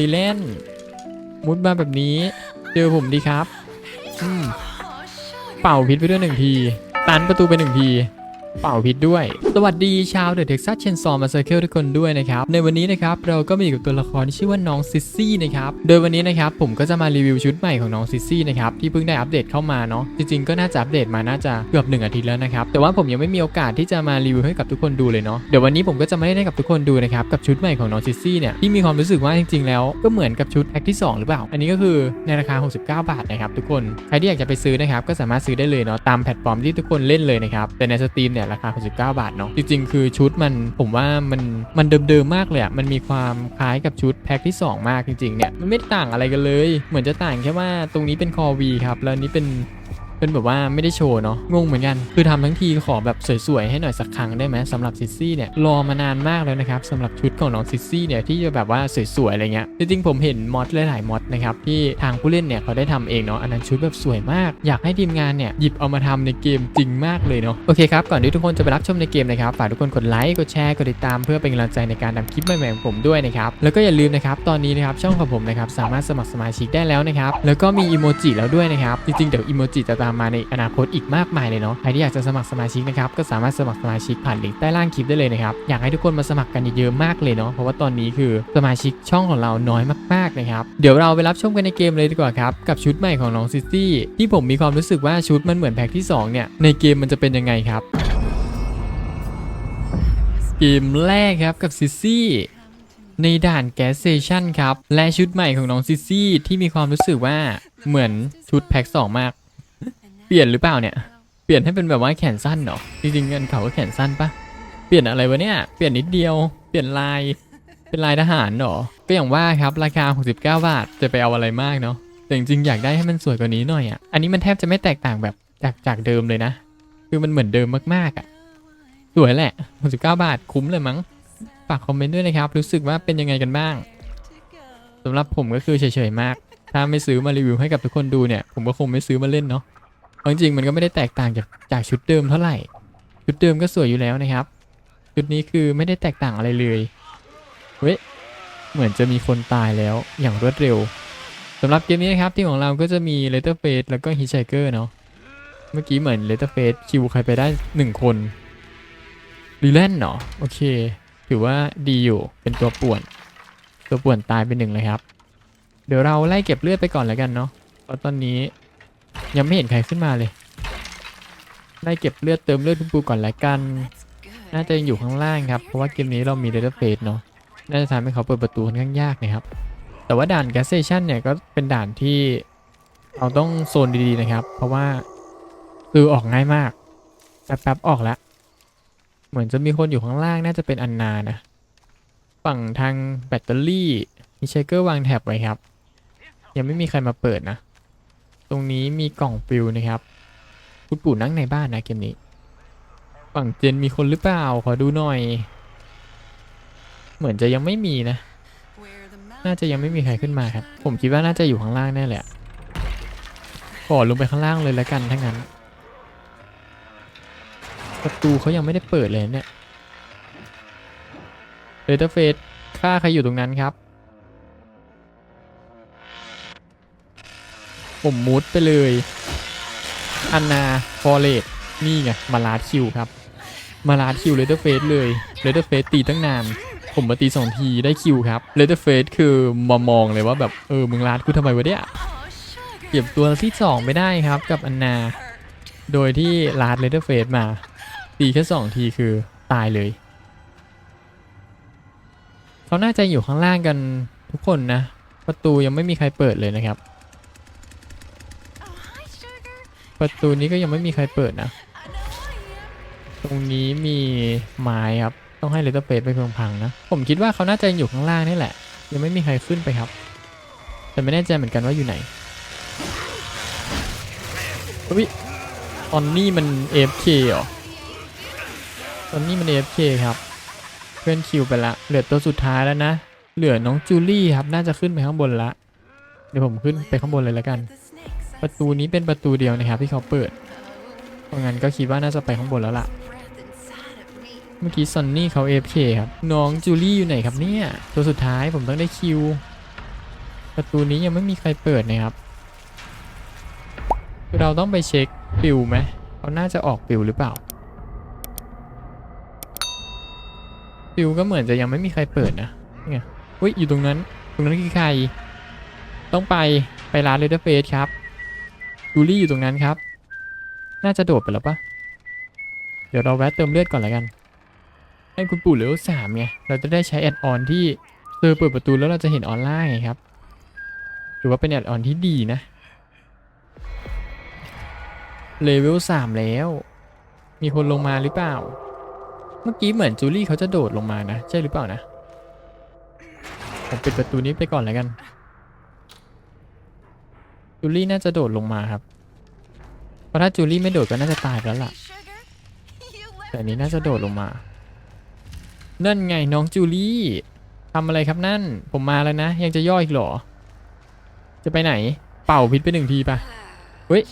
ลีเลนมุดมาแบบนี้ เจอผมดีครับ เป่าพิษไปด้วยหนึ่งที ตันประตูไปหนึ่งที เป่าพิษด้วย สวัสดีชาวเดอะเท็กซัสเชนซอมาเซอร์เคิลทุกคนด้วยนะครับ ในวันนี้นะครับเราก็มาอยู่กับตัวละครที่ชื่อว่าน้องซิสซี่นะครับ โดยวันนี้นะครับผมก็จะมารีวิวชุดใหม่ของน้องซิสซี่นะครับที่เพิ่งได้อัปเดตเข้ามาเนาะจริงๆก็น่าจะอัปเดตมาน่าจะเกือบหนึ่งอาทิตย์แล้วนะครับแต่ว่าผมยังไม่มีโอกาสที่จะมารีวิวให้กับทุกคนดูเลยเนาะเดี๋ยววันนี้ผมก็จะมาเล่นให้กับทุกคนดูนะครับกับชุดใหม่ของน้องซิสซี่เนี่ยที่มีความรู้สึกว่าจริงๆ แล้วก็เหมือนกับชุดแพ็คที่ 2 หรือเปล่า อันนี้ก็คือในราคา 69 บาทนะครับทุกคนใครที่อยากจะไปซื้อนะครับก็สามารถซื้อได้เลยเนาะตามแพลตฟอร์มที่ทุกคนเล่นเลยนะครับแต่ในสตรีมเนี่ยราคา69บาทเนาะจริง ๆ คือชุดมันผมว่ามันมันเดิมๆมากเลยอะมันมีความคล้ายกับชุดแพ็คที่ 2 มากจริงๆเนี่ยมันไม่ต่างอะไรกันเลย เหมือนจะต่างแค่ว่าตรงนี้เป็นคอวีครับแล้วนี้เป็น เป็นแบบว่าไม่ได้โชว์เนาะงงเหมือนกัน คือทำทั้งทีขอแบบสวยๆให้หน่อยสักครั้งได้ไหมสำหรับซิซี่เนี่ยรอมานานมากแล้วนะครับสำหรับชุดของน้องซิซี่เนี่ยที่จะแบบว่าสวยๆอะไรเงี้ยจริงๆผมเห็นมอดหลายๆมอดนะครับที่ทางผู้เล่นเนี่ยเขาได้ทำเองเนาะอันนั้นชุดแบบสวยมาก อยากให้ทีมงานเนี่ยหยิบเอามาทำในเกมจริงมากเลยเนาะโอเคครับก่อนที่ทุกคนจะไปรับชมในเกมนะครับฝากทุกคนกดไลค์กดแชร์กดติดตามเพื่อเป็นกำลังใจในการทำคลิปใหม่ๆของผมด้วยนะครับแล้วก็อย่าลืมนะครับตอนนี้นะครับช่องของผมนะครับสามารถสมัครสมาชิกได้แล้วนะครับแล้วก็มีอีโมจิแล้วด้วยนะครับจริงๆเดี๋ยวอีโมจิจะตามมาในอนาคตอีกมากมายเลยเนาะใครที่อยากจะสมัครสมาชิกนะครับก็สามารถสมัครสมาชิกผ่านลิงก์ใต้ล่างคลิปได้เลยนะครับอยากให้ทุกคนมาสมัครกันเยอะๆมากเลยเนาะเพราะว่าตอนนี้คือสมาชิกช่องของเราน้อยมากๆนะครับเดี๋ยวเราไปรับชมกันในเกมเลยดีกว่าครับกับชุดใหม่ของน้องซิตี้ที่ผมมีความรู้สึกว่าชุดมันเหมือนแพ็คที่สองเนี่ยในเกมมันจะเป็นยังไงครับเกมแรกครับกับซิซี่ในด่านแก๊สเซชันครับ และชุดใหม่ของน้องซิซี่ที่มีความรู้สึกว่าเหมือนชุดแพ็คสองมาก ปลี่ยนหรือเปล่าเนี่ย เปลี่ยนให้เป็นแบบว่าแขนสั้นเหรอ จริงๆเงินเขาก็แขนสั้นปะเปลี่ยนอะไรวะเนี่ย เปลี่ยนนิดเดียว เปลี่ยนลาย เป็นลายทหารเหรอ ก็อย่างว่าครับราคา 69 บาท จะไปเอาอะไรมากเนาะ แต่จริงๆอยากได้ให้มันสวยกว่านี้หน่อยอะ อันนี้มันแทบจะไม่แตกต่างแบบจากจากเดิมเลยนะ คือมันเหมือนเดิมมากๆอะ สวยแหละ 69 บาทคุ้มเลยมั้ง ฝากคอมเมนต์ด้วยนะครับ รู้สึกว่าเป็นยังไงกันบ้างสำหรับผมก็คือเฉยๆมาก ถ้าไม่ซื้อมารีวิวให้กับทุกคนดูเนี่ย ผมก็คงไม่ซื้อมาเล่นเนาะ จริงมันก็ไม่ได้แตกต่างจากจากชุดเดิมเท่าไหร่ ชุดเดิมก็สวยอยู่แล้วนะครับ ชุดนี้คือไม่ได้แตกต่างอะไรเลยเว้ยเหมือนจะมีคนตายแล้วอย่างรวดเร็วสำหรับเกมนี้นะครับที่ของเราก็จะมีเลเตอร์เฟสแล้วก็ฮิชไชเกอร์เนาะเมื่อกี้เหมือนเลเตอร์เฟสคิวใครไปได้หนึ่งคนรีแลนเนาะโอเค ถือว่าดีอยู่เป็นตัวป่วน ตัวป่วนตายไปหนึ่งเลยครับ เดี๋ยวเราไล่เก็บเลือดไปก่อนแล้วกันเนาะเพราะตอนนี้ ยังไม่เห็นใครขึ้นมาเลยไล่เก็บเลือดเติมเลือดคุณปูก่อนแล้วกัน น่าจะยังอยู่ข้างล่างครับ เพราะว่าเกมนี้เรามีเดตเฟสเนาะ น่าจะทำให้เขาเปิดประตูค่อนข้างยากนะครับ แต่ว่าด่านแกสเซชันเนี่ยก็เป็นด่านที่เราต้องโซนดีๆนะครับ เพราะว่าคือออกง่ายมาก แป๊บๆออกแล้ว เหมือนจะมีคนอยู่ข้างล่างน่าจะเป็นอันนานะ ฝั่งทางแบตเตอรี่มีเชคเกอร์วางแท็บไว้ครับ ยังไม่มีใครมาเปิดนะ ตรงนี้มีกล่องฟิวนะครับ คุณปู่นั่งในบ้านนะเกมนี้ ฝั่งเจนมีคนหรือเปล่า ขอดูหน่อย เหมือนจะยังไม่มีนะ น่าจะยังไม่มีใครขึ้นมาครับ ผมคิดว่าน่าจะอยู่ข้างล่างแน่แหลยอะขอลงไปข้างล่างเลยแล้วกันถ้างั้น ประตูเขายังไม่ได้เปิดเลยเนี่ยเดตเฟสฆ่าใครอยู่ตรงนั้นครับ ผมมุดไปเลยอันนาฟอเรตนี่ไงมาลาดคิวครับ มาลาดคิวเลเตอร์เฟสเลยเลเตอร์เฟสตีตั้งนานผมมาตีสองทีได้คิวครับเลเตอร์เฟสคือมามองเลยว่าแบบเออมึงลาดกูทำไมวะเนี่ยเก็บตัวที่สองไม่ได้ครับกับอันนา โดยที่ลาดเลเตอร์เฟสมา ตีแค่สองทีคือตายเลยเขาน่าจะอยู่ข้างล่างกันทุกคนนะ ประตูยังไม่มีใครเปิดเลยนะครับ ประตูนี้ก็ยังไม่มีใครเปิดนะ ตรงนี้มีไม้ครับ ต้องให้เลเตอร์เฟสไปเพียงพังนะ ผมคิดว่าเขาน่าจะอยู่ข้างล่างนี่แหละ ยังไม่มีใครขึ้นไปครับ แต่ไม่แน่ใจเหมือนกันว่าอยู่ไหนอุ๊ยตอนนี้มัน AFK เหรอตอนนี้มัน AFK ครับ เพื่อนคิวไปละ เหลือตัวสุดท้ายแล้วนะ เหลือน้องจูลี่ครับ น่าจะขึ้นไปข้างบนละ เดี๋ยวผมขึ้นไปข้างบนเลยแล้วกัน ประตูนี้เป็นประตูเดียวนะครับที่เขาเปิด เพราะงั้นก็คิดว่าน่าจะไปข้างบนแล้วล่ะ เมื่อกี้ซอนนี่เขา AFK ครับ น้องจูลี่อยู่ไหนครับเนี่ย ตัวสุดท้ายผมต้องได้คิว ประตูนี้ยังไม่มีใครเปิดนะครับ เราต้องไปเช็คปิวไหมเขาน่าจะออกปิวหรือเปล่า ปิวก็เหมือนจะยังไม่มีใครเปิดนะเนี่ไงอุ้ยอยู่ตรงนั้น ตรงนั้นคือใคร ต้องไปไปร้านเลเดอร์เฟสครับ จูลี่อยู่ตรงนั้นครับ น่าจะโดดไปแล้วปะเดี๋ยวเราแวะเติมเลือดก่อนล้วกัน ให้คุณปู่เลเวลสามไง เราจะได้ใช้แอดออนที่เจอเปิดประตูแล้วเราจะเห็นออนไลน์ไงครับ ถือว่าเป็นแอดออนที่ดีนะ เลเวลสามแล้ว มีคนลงมาหรือเปล่า เมื่อกี้เหมือนจูลี่เขาจะโดดลงมานะ ใช่หรือเปล่านะ ผมปิดประตูนี้ไปก่อนแล้วกัน จูลี่น่าจะโดดลงมาครับ เพราะถ้าจูลี่ไม่โดดก็น่าจะตายแล้วล่ะ แต่นี้น่าจะโดดลงมา นั่นไงน้องจูลี่ทำอะไรครับนั่น ผมมาแล้วนะ ยังจะย่ออีกหรอ จะไปไหน เป่าพิษไปหนึ่งทีปะเฮ้ย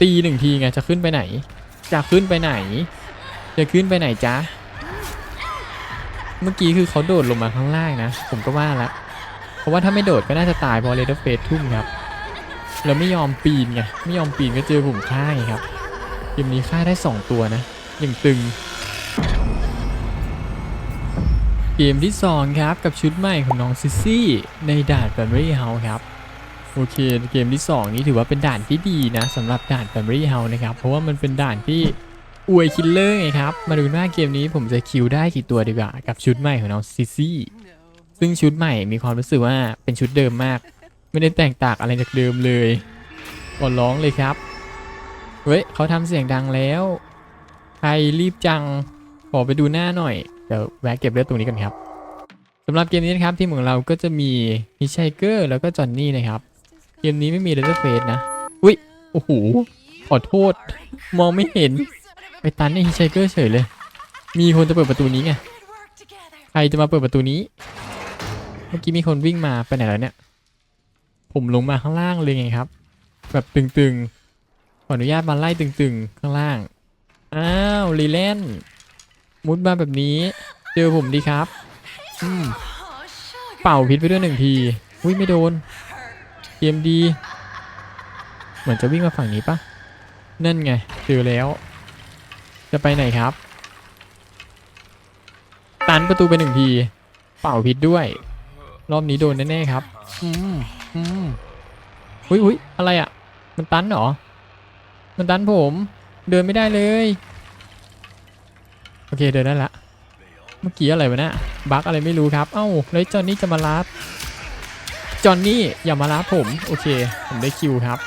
ตีหนึ่งทีไง จะขึ้นไปไหน จะขึ้นไปไหน จะขึ้นไปไหนจ๊ะ เมื่อกี้คือเขาโดดลงมาข้างล่างนะ ผมก็ว่าแล้วเพราะว่าถ้าไม่โดดก็น่าจะตายเพราะเรดเฟสทุ่มครับ แล้วไม่ยอมปีนไงไม่ยอมปีนก็เจอผมฆ่าไงครับเกมนี้ฆ่าได้ 2 ตัวนะอย่างตึง เกมที่ 2 ครับกับชุดใหม่ของน้องซิซี่ในด่าน Family House ครับโอเคเกมที่ 2 นี้ถือว่าเป็นด่านที่ดีนะสำหรับด่าน Family House นะครับ เพราะว่ามันเป็นด่านที่อวยคิลเลอร์ไงครับ มาดูหน้าเกมนี้ผมจะคิวได้กี่ตัวดีกว่า กับชุดใหม่ของน้องซิซี่ซึ่งชุดใหม่มีความรู้สึกว่าเป็นชุดเดิมมาก ไม่ได้แตกต่างอะไรจากเดิมเลยก่อนร้องเลยครับ เฮ้ยเขาทำเสียงดังแล้ว ใครรีบจัง ขอไปดูหน้าหน่อย เดี๋ยวแวะเก็บเลือดตรงนี้กันครับสำหรับเกมนี้นะครับทีมของเราก็จะมีฮิชไชเกอร์แล้วก็จอนนี่นะครับ เกมนี้ไม่มีเดนเฟสนะ อุ้ย โอ้โห ขอโทษ มองไม่เห็น ไปตันในฮิชไชเกอร์เฉยเลย มีคนจะเปิดประตูนี้ไง ใครจะมาเปิดประตูนี้ เมื่อกี้มีคนวิ่งมาไปไหนแล้วเนี่ย ผมลงมาข้างล่างเลยไงครับ แบบตึงๆ ขออนุญาตมาไล่ตึงๆ ข้างล่าง อ้าวลีแลนมุดมาแบบนี้ เจอผมดีครับอืมเป่าพิษไปด้วยหนึ่งที อุ้ยไม่โดน เกมดี เหมือนจะวิ่งมาฝั่งนี้ปะนั่นไงเจอแล้ว จะไปไหนครับ ตันประตูไปหนึ่งที เป่าพิษด้วย รอบนี้โดนแน่ๆครับ อืม อืมอุ้ยอุ้ยอะไรอะ่ะ มันตันเหรอ มันตันผม เดินไม่ได้เลย โอเคเดินได้ละ เมื่อกี้อะไรวะเนะบั๊กอะไรไม่รู้ครับ เอ้าแล้วจอนนี่จะมาลัดจอนนี่อย่ามาลัดผม โอเค ผมได้คิวครับ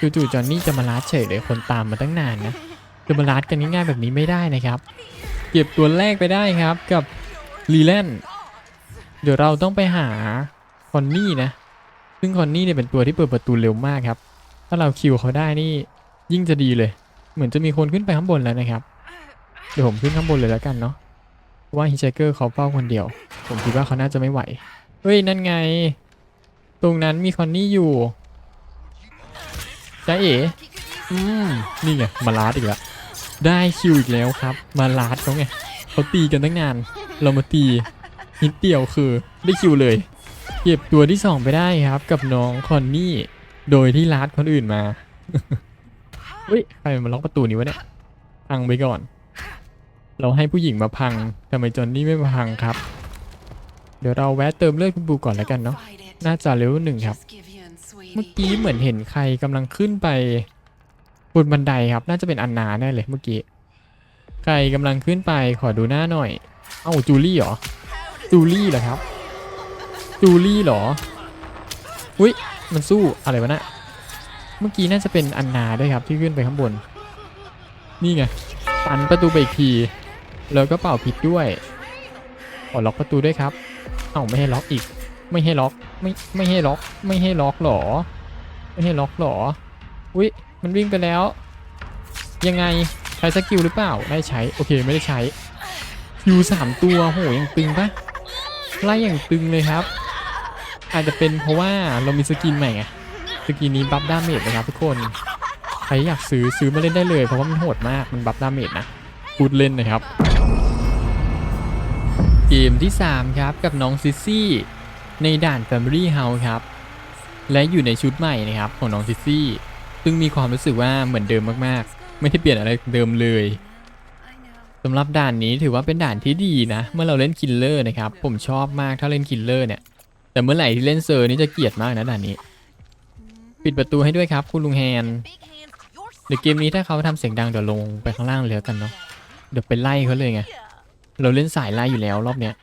จู่ๆจอนนี่จะมาลัดเฉยเลยคนตามมาตั้งนานนะจะมาลัดกันง่ายๆแบบนี้ไม่ได้นะครับ เก็บตัวแรกไปได้ครับกับลีแลนเดี๋ยวเราต้องไปหาคอนนี่นะ ซึ่งคอนนี่เนี่ยเป็นตัวที่เปิดประตูเร็วมากครับ ถ้าเราคิวเขาได้นี่ยิ่งจะดีเลย เหมือนจะมีคนขึ้นไปข้างบนแล้วนะครับ เดี๋ยวผมขึ้นข้างบนเลยแล้วกันเนาะเพราะว่าฮิชเกอร์เขาเฝ้าคนเดียว ผมคิดว่าเขาน่าจะไม่ไหว เฮ้ย นั่นไง ตรงนั้นมีคอนนี่อยู่จ้าเอ๋อืมนี่ไง มาลาดอีกแล้ว ได้คิวอีกแล้วครับ มาลาดเขาไงเขาตีกันตั้งนาน เรามาตีนิดเดียวคือได้คิวเลย เก็บตัวที่2ไปได้ครับ กับน้องคอนนี่ โดยที่ลาดคนอื่นมาเฮ้ยใครมาล็อกประตูนี้วะเนี่ย พังไปก่อน เราให้ผู้หญิงมาพังทำไมจอนนี่ไม่มาพังครับ เดี๋ยวเราแวะเติมเลือดคุณบูก่อนแล้วกันเนาะ น่าจะเลเวลหนึ่งครับ เมื่อกี้เหมือนเห็นใครกำลังขึ้นไปบนบันไดครับ น่าจะเป็นอันนาแน่เลยเมื่อกี้ ใครกำลังขึ้นไปขอดูหน้าหน่อย เอ้าจูลี่เหรอ จูลี่เหรอครับ จูลี่เหรอ อุ้ยมันสู้อะไรวะนะเมื่อกี้น่าจะเป็นอันนาด้วยครับที่ขึ้นไปข้างบน นี่ไงตันประตูไปอีกทีแล้วก็เป่าผิดด้วยขอล็อกประตูด้วยครับ เอ้าไม่ให้ล็อกอีก ไม่ให้ล็อก ไม่ไม่ให้ล็อก ไม่ให้ล็อกหรอ ไม่ให้ล็อกหรอ อุ้ยมันวิ่งไปแล้ว ยังไงใช้สกิลหรือเปล่า ได้ใช้ โอเคไม่ได้ใช้คิวสามตัวโหยังตึงปะไล่อย่างตึงเลยครับ อาจจะเป็นเพราะว่าเรามีสกินใหม่ไงสกินนี้บัฟดาเมจนะครับทุกคน ใครอยากซื้อซื้อมาเล่นได้เลย เพราะว่ามันโหดมากมันบัฟดาเมจนะพูดเล่นนะครับ เกมที่ 3 ครับกับน้องซิซี่ในด่าน Family House ครับ และอยู่ในชุดใหม่นะครับของน้องซิซี่ซึ่งมีความรู้สึกว่าเหมือนเดิมมากๆ ไม่ได้เปลี่ยนอะไรเดิมเลยสำหรับด่านนี้ถือว่าเป็นด่านที่ดีนะ เมื่อเราเล่นคิลเลอร์นะครับ ผมชอบมากถ้าเล่นคิลเลอร์เนี่ย แต่เมื่อไหร่ที่เล่นเซอร์นี่จะเกลียดมากนะด่านนี้ ปิดประตูให้ด้วยครับ คุณลุงแฮนเดี๋ยวเกมนี้ถ้าเขาทำเสียงดังเดี๋ยวลงไปข้างล่างเลยแล้วกันเนาะเดี๋ยวไปไล่เขาเลยไงเราเล่นสายไล่อยู่แล้วรอบเนี้ย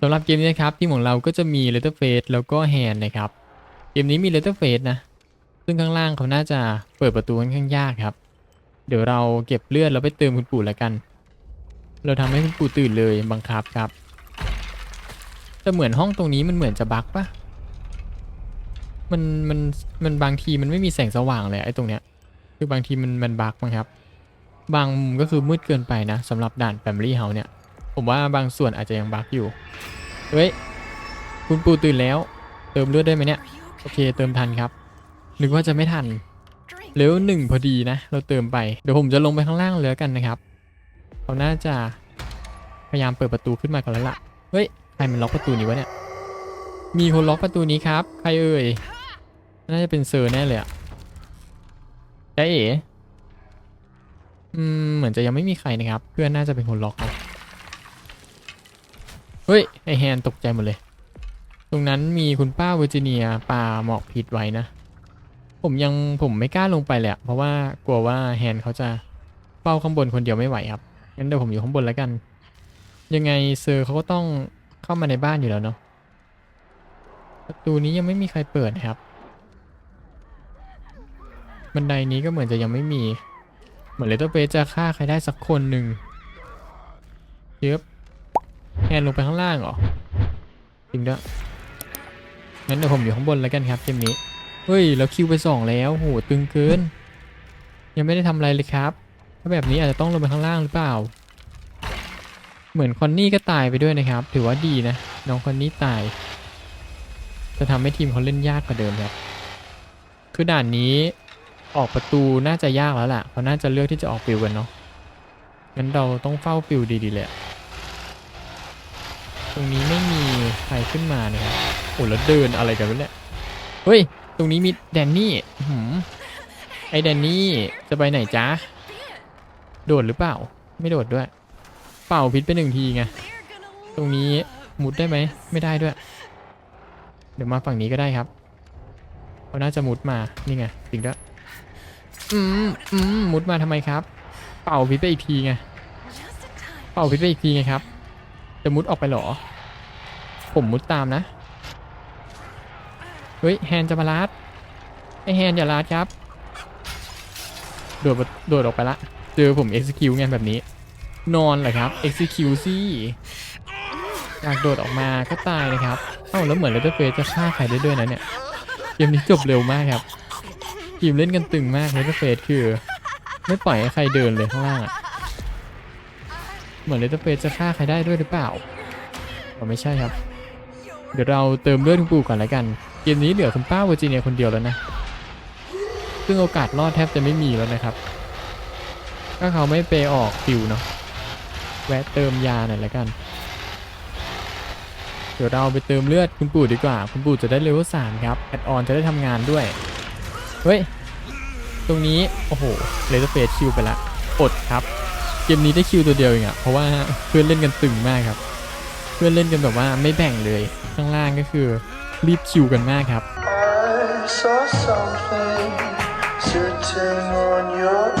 สำหรับเกมนี้นะครับทีมของเราก็จะมี l e t t e r f a c e แล้วก็ Hand นะครับเกมนี้มี l e t t e r f a c e นะซึ่งข้างล่างเขาน่าจะเปิดประตูค่อนข้างยากครับ เดี๋ยวเราเก็บเลือดแล้วไปเติมคุณปู่แล้วกัน เราทำให้คุณปู่ตื่นเลยบังคับครับ แต่เหมือนห้องตรงนี้มันเหมือนจะบั๊กปะมันมันมันบางทีมันไม่มีแสงสว่างเลยไอ้ตรงเนี้ย คือบางทีมันมันบั๊กมั้งครับ บางมุมก็คือมืดเกินไปนะสำหรับด่าน Family House เนี่ย ผมว่าบางส่วนอาจจะยังบั๊กอยู่ เฮ้ย คุณปู่ตื่นแล้ว เติมเลือดได้ไหมเนี่ย โอเคเติมทันครับ นึกว่าจะไม่ทันเร็วหนึ่งพอดีนะ เราเติมไป เดี๋ยวผมจะลงไปข้างล่างเลยกันนะครับ เขาน่าจะพยายามเปิดประตูขึ้นมาก่อนแล้วล่ะ เฮ้ย ใครมันล็อกประตูนี้วะเนี่ย มีคนล็อกประตูนี้ครับ ใครเอ่ย น่าจะเป็นเซอร์แน่เลยอะได้เอ๋อืม เหมือนจะยังไม่มีใครนะครับ เพื่อนน่าจะเป็นคนล็อกครับเฮ้ย ไอแฮนตกใจหมดเลย ตรงนั้นมีคุณป้าเวอร์จิเนียปาหมอกพิษไว้นะ ผมยังผมไม่กล้าลงไปเลยเพราะว่ากลัวว่าแฮนเขาจะเฝ้าข้างบนคนเดียวไม่ไหวครับงั้นเดี๋ยวผมอยู่ข้างบนแล้วกัน ยังไงเซอร์เขาก็ต้อง เข้ามาในบ้านอยู่แล้วเนาะประตูนี้ยังไม่มีใครเปิดนะครับ บันไดนี้ก็เหมือนจะยังไม่มี เหมือนเลตเตอร์เฟสจะฆ่าใครได้สักคนหนึ่งเย็บแฮนลงไปข้างล่างเหรอ จริงด้วยงั้นเดี๋ยวผมอยู่ข้างบนแล้วกันครับเกมนี้ เฮ้ย แล้วคิวไปสองแล้วโหตึงเกิน ยังไม่ได้ทำอะไรเลยครับ ถ้าแบบนี้อาจจะต้องลงไปข้างล่างหรือเปล่า เหมือนคอนนี่ก็ตายไปด้วยนะครับ ถือว่าดีนะ น้องคอนนี่ตาย จะทำให้ทีมเขาเล่นยากกว่าเดิมครับ คือด่านนี้ออกประตูน่าจะยากแล้วล่ะเขาน่าจะเลือกที่จะออกฟิวกันเนาะงั้นเราต้องเฝ้าฟิวดีๆเลยตรงนี้ไม่มีใครขึ้นมานะครับโอ้แล้วเดินอะไรกันวะเนี่ยเฮ้ย ตรงนี้มีแดนนี่อื้อหืมไอแดนนี่จะไปไหนจ๊ะโดดหรือเปล่า ไม่โดดด้วย เป่าพิษไปหนึ่งทีไง ตรงนี้มุดได้ไหม ไม่ได้ด้วย เดี๋ยวมาฝั่งนี้ก็ได้ครับเขาน่าจะมุดมา นี่ไงจริงด้วย อืมอืมมุดมาทำไมครับ เป่าพิษไปอีกทีไง เป่าพิษไปอีกทีไงครับ จะมุดออกไปเหรอ ผมมุดตามนะ เฮ้ยแฮนจะมาลัดไอแฮนอย่าลัดครับ โดดโดดออกไปละ เจอผม execute ไงแบบนี้ นอนเหรอครับ execute สิอยากโดดออกมาก็ตายนะครับ เอ้าแล้วเหมือนเลตเตอร์เฟสจะฆ่าใครได้ด้วยนะเนี่ย เกมนี้จบเร็วมากครับ ทีมเล่นกันตึงมากเลตเตอร์เฟสคือ ไม่ปล่อยให้ใครเดินเลยข้างล่างอะเหมือนเลตเตอร์เฟสจะฆ่าใครได้ด้วยหรือเปล่าอ๋อไม่ใช่ครับ เดี๋ยวเราเติมเลือดคุณปู่ก่อนแล้วกัน เกมนี้เหลือคุณป้าเวอร์จิเนียคนเดียวแล้วนะ ซึ่งโอกาสรอดแทบจะไม่มีแล้วนะครับ ถ้าเขาไม่ไปออกฟิวเนาะ แวะเติมยาหน่อยแล้วกัน เดี๋ยวเราไปเติมเลือดคุณปู่ดีกว่า คุณปู่จะได้เลเวลสามครับ แอดออนจะได้ทำงานด้วย เฮ้ย ตรงนี้ โอ้โห เลเซอร์เฟสคิวไปละอดครับ เกมนี้ได้คิวตัวเดียวเองอะเพราะว่าเพื่อนเล่นกันตึงมากครับ เพื่อนเล่นกันแบบว่าไม่แบ่งเลย ข้างล่างก็คือรีบคิวกันมากครับ I saw something sitting on your